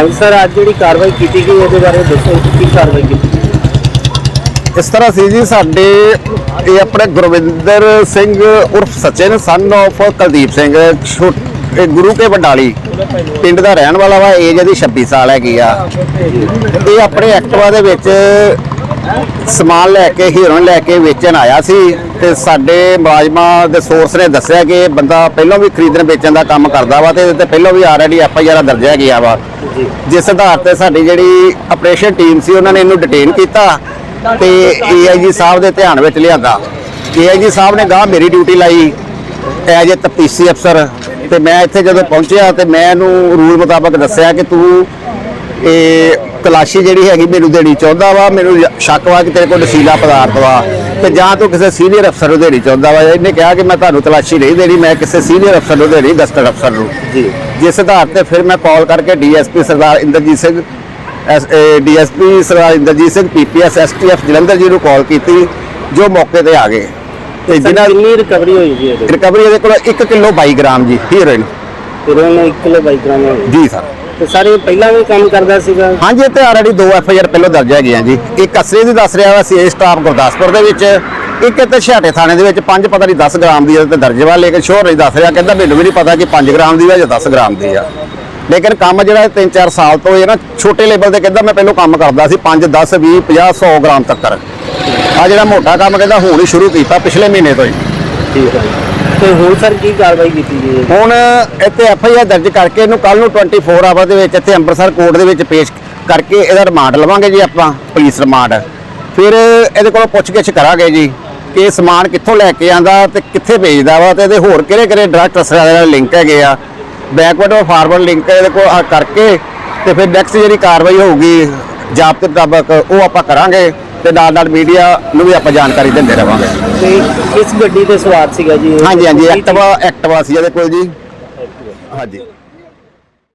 ਹਾਂਜੀ, ਸਰ, ਅੱਜ ਜਿਹੜੀ ਕਾਰਵਾਈ ਕੀਤੀ ਗਈ ਇਹਦੇ ਬਾਰੇ ਦੱਸੋ, ਕੀ ਕਾਰਵਾਈ ਕੀਤੀ ਇਸ ਤਰ੍ਹਾਂ ਸੀ ਜੀ, ਸਾਡੇ ਇਹ ਆਪਣੇ ਗੁਰਵਿੰਦਰ ਸਿੰਘ ਉਰਫ ਸਚਿਨ ਸਨ of ਕੁਲਦੀਪ ਸਿੰਘ ਛੋ- ਗੁਰੂ ਕੇ ਵਡਾਲੀ ਪਿੰਡ ਦਾ ਰਹਿਣ ਵਾਲਾ ਵਾ ਏਜ ਇਹਦੀ 26 ਸਾਲ ਹੈਗੀ ਆ। ਇਹ ਆਪਣੇ ਐਕਟਵਾ ਦੇ ਵਿੱਚ ਸਮਾਨ ਲੈ ਕੇ ਹੀਰੋਇਨ ਲੈ ਕੇ ਵੇਚਣ ਆਇਆ ਸੀ ਤੇ ਸਾਡੇ ਮੁਲਾਜ਼ਮਾਂ ਦੇ ਸੋਰਸ ਨੇ ਦੱਸਿਆ ਕਿ ਇਹ ਬੰਦਾ ਪਹਿਲਾਂ ਵੀ ਖਰੀਦਣ ਵੇਚਣ ਦਾ ਕੰਮ ਕਰਦਾ ਵਾ ਤੇ ਇਹਦੇ ਤੇ ਪਹਿਲਾਂ ਵੀ ਆਲਰੇਡੀ ਐਫ ਆਈ ਆਰ ਦਰਜ ਹੈਗੀ ਆ ਵਾ। ਜਿਸ ਆਧਾਰ ਤੇ ਸਾਡੀ ਜਿਹੜੀ ਆਪਰੇਸ਼ਨ ਟੀਮ ਸੀ ਉਹਨਾਂ ਨੇ ਇਹਨੂੰ ਡਿਟੇਨ ਕੀਤਾ ਤੇ ਏਆਈਜੀ ਸਾਹਿਬ ਦੇ ਧਿਆਨ ਵਿੱਚ ਲਿਆਂਦਾ। ਏਆਈਜੀ ਸਾਹਿਬ ਨੇ ਗਾਹ ਮੇਰੀ ਡਿਊਟੀ ਲਾਈ ਐਜ ਏ ਤਫਤੀਸ਼ੀ ਅਫਸਰ ਤੇ ਮੈਂ ਇੱਥੇ ਜਦੋਂ ਪਹੁੰਚਿਆ ਤੇ ਮੈਂ ਇਹਨੂੰ ਰੂਲ ਮੁਤਾਬਕ ਦੱਸਿਆ ਕਿ ਤੂੰ ਇਹ ਤਲਾਸ਼ੀ ਜਿਹੜੀ ਹੈਗੀ ਮੈਨੂੰ ਦੇਣੀ ਚਾਹੁੰਦਾ ਵਾ ਮੈਨੂੰ ਸ਼ੱਕ ਵਾ ਕਿ ਤੇਰੇ ਕੋਲ ਨਸ਼ੀਲਾ ਪਦਾਰਥ ਵਾ ਤੇ ਜਾਂ ਤੂੰ ਕਿਸੇ ਸੀਨੀਅਰ ਅਫਸਰ ਨੂੰ ਦੇਣੀ ਚਾਹੁੰਦਾ ਵਾ। ਇਹਨੇ ਕਿਹਾ ਕਿ ਮੈਂ ਤੁਹਾਨੂੰ ਤਲਾਸ਼ੀ ਨਹੀਂ ਦੇਣੀ ਮੈਂ ਕਿਸੇ ਸੀਨੀਅਰ ਅਫਸਰ ਨੂੰ ਦੇਣੀ ਗਸਟਡ ਅਫਸਰ ਨੂੰ। ਜੀ। ਜਿਸ ਆਧਾਰ ਤੇ ਫਿਰ ਮੈਂ ਕਾਲ ਕਰਕੇ DSP Sardar Inderjit Singh DSP Sardar Inderjit Singh PPS STF Jalandhar ji ਨੂੰ ਕਾਲ ਕੀਤੀ ਜੋ ਮੌਕੇ ਤੇ ਆ ਗਏ। ਤੇ ਜਿਨ੍ਹਾਂ ਕਿੰਨੀ ਰਿਕਵਰੀ ਹੋਈ ਜੀ ਇਹਦੇ? ਰਿਕਵਰੀ ਇਹਦੇ ਕੋਲ 1 ਕਿਲੋ 22 ਗ੍ਰਾਮ ਜੀ ਹੀਰੋਇਨ ਉਹਨੂੰ 1 ਕਿਲੋ 22 ਗ੍ਰਾਮ ਜੀ ਸਰ। ਤੇ ਸਰ ਇਹ ਪਹਿਲਾਂ ਵੀ ਕੰਮ ਕਰਦਾ ਸੀਗਾ। ਹਾਂਜੀ ਇੱਥੇ ਆਲਰੇਡੀ ਦੋ ਐਫ ਆਈ ਆਰ ਪਹਿਲਾਂ ਦਰਜ ਹੈਗੀਆਂ ਜੀ। ਇੱਕ ਅਸਲੀ ਦੀ ਦੱਸ ਰਿਹਾ ਵਾ ਸੀ ਸਟਾਫ ਗੁਰਦਾਸਪੁਰ ਦੇ ਵਿੱਚ। ਇੱਕ ਇੱਥੇ ਛਾਟੇ ਥਾਣੇ ਦੇ ਵਿੱਚ ਪੰਜ ਪਤਾ ਨਹੀਂ 10 ਗ੍ਰਾਮ ਦੀ ਤੇ ਦਰਜ ਵਾ ਲੇਕਿਨ ਸ਼ੋਰ ਨਹੀਂ ਦੱਸ ਰਿਹਾ। ਕਹਿੰਦਾ ਮੈਨੂੰ ਵੀ ਨਹੀਂ ਪਤਾ ਕਿ 5 ਗ੍ਰਾਮ ਦੀ ਹੈ ਜਾਂ 10 ਗ੍ਰਾਮ ਦੀ ਆ। ਲੇਕਿਨ ਕੰਮ ਜਿਹੜਾ 3-4 ਸਾਲ ਤੋਂ ਇਹ ਨਾ ਛੋਟੇ ਲੈਵਲ ਤੇ ਕਹਿੰਦਾ ਮੈਂ ਪਹਿਲਾਂ ਕੰਮ ਕਰਦਾ ਸੀ 5 10 20 50 100 ਗ੍ਰਾਮ ਤੱਕ ਆ ਜਿਹੜਾ ਮੋਟਾ ਕੰਮ ਕਹਿੰਦਾ ਹੁਣ ਹੀ ਸ਼ੁਰੂ ਕੀਤਾ ਪਿਛਲੇ ਮਹੀਨੇ ਤੋਂ ਹੀ। ਠੀਕ ਹੈ ਤੇ ਹੁਣ ਸਰ ਕੀ ਕਾਰਵਾਈ ਕੀਤੀ ਹੈ? ਹੁਣ ਇੱਥੇ ਐਫ ਆਈ ਆਰ ਦਰਜ ਕਰਕੇ ਇਹਨੂੰ ਕੱਲ ਨੂੰ 24 ਆਵਰ ਦੇ ਵਿੱਚ ਇੱਥੇ ਅੰਮ੍ਰਿਤਸਰ ਕੋਰਟ ਦੇ ਵਿੱਚ ਪੇਸ਼ ਕਰਕੇ ਇਹਦਾ ਰਿਮਾਂਡ ਲਵਾਂਗੇ ਜੀ ਆਪਾਂ ਪੁਲਿਸ ਰਿਮਾਂਡ ਫਿਰ ਇਹਦੇ ਕੋਲੋਂ ਪੁੱਛਗਿੱਛ ਕਰਾਂਗੇ ਜੀ ਕਿ ਇਹ ਸਮਾਨ ਕਿੱਥੋਂ ਲੈ ਕੇ ਆਂਦਾ ਤੇ ਕਿੱਥੇ ਵੇਚਦਾ ਵਾ ਤੇ ਇਹਦੇ ਹੋਰ ਕਿਹੜੇ ਕਿਹੜੇ ਡਰਗ ਟਸਰਾਂ ਦੇ ਨਾਲ ਲਿੰਕ ਹੈਗੇ ਆ। ਬੈਕਵਰਡ ਔਰ ਫਾਰਵਰਡ ਲਿੰਕ ਇਹਦੇ ਕੋਲ ਕਰਕੇ ਤੇ ਫਿਰ ਨੈਕਸਟ ਜਿਹੜੀ ਕਾਰਵਾਈ ਹੋਊਗੀ ਜਾਬਤੇ ਮੁਤਾਬਕ ਉਹ ਆਪਾਂ ਕਰਾਂਗੇ ਤੇ ਨਾਲ ਨਾਲ ਮੀਡੀਆ ਨੂੰ ਵੀ ਆਪਾਂ ਜਾਣਕਾਰੀ ਦਿੰਦੇ ਰਵਾਂਗੇ। ਤੇ ਕਿਸ ਗੱਡੀ ਤੇ ਸਵਾਰ ਸੀਗਾ ਜੀ? ਹਾਂਜੀ ਹਾਂਜੀ ਐਕਟਿਵਾ ਐਕਟਿਵਾ ਸੀ ਇਹਦੇ ਕੋਲ ਜੀ। ਹਾਂਜੀ।